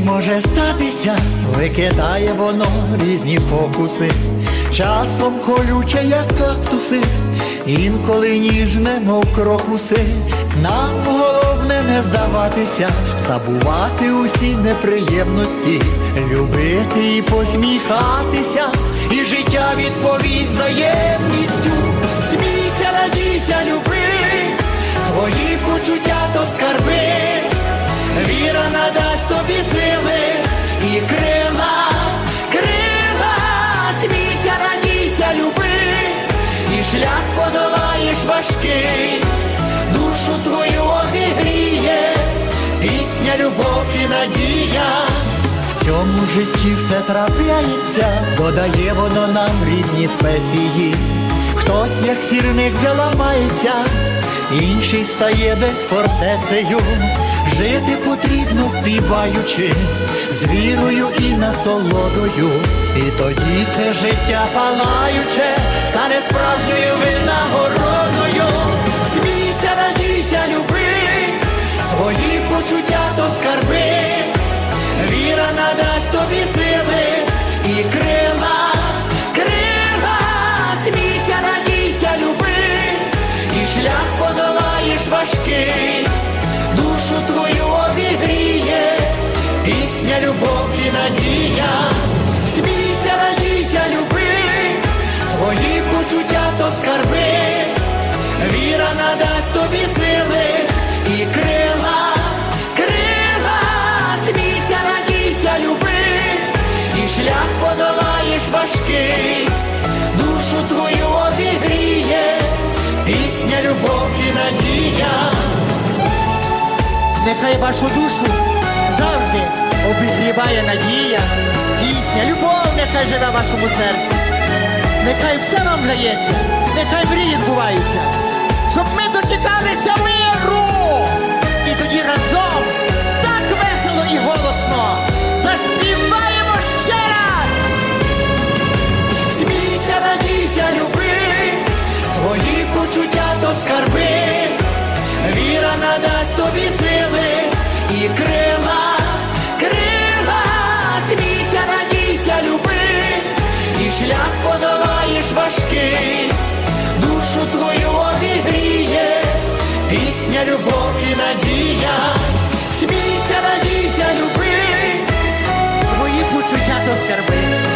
може статися, викидає воно різні фокуси, часом колюче, як кактуси, інколи ніжне, мов крокуси. Нам головне не здаватися, забувати усі неприємності, любити і посміхатися, і життя відповість взаємністю. Смійся, радійся, люби, твої почуття то скарби. Віра надасть тобі сили важкий, душу твою обігріє, пісня, любов і надія. В цьому житті все трапляється, додає воно нам різні спеції. Хтось, як сірник, заламається, інший стає десь фортецею. Жити потрібно співаючи, з вірою і насолодою. І тоді це життя палаюче стане справжньою винагородою. Смійся, радійся, люби, важкий, душу твою обігріє, пісня, любов і надія. Смійся, радійся, люби, твої почуття то скарби, віра надасть тобі сили і крила, крила, смійся, радійся, люби, і шлях подолаєш важкий, душу твою надія. Нехай вашу душу завжди обігріває надія, пісня, любов нехай живе в вашому серці. Нехай все вам вдається, нехай мрії збуваються, щоб ми дочекалися річки, душу твою обігріє, пісня, любов і надія, смійся, надійся, люби, твої почуття до скарби.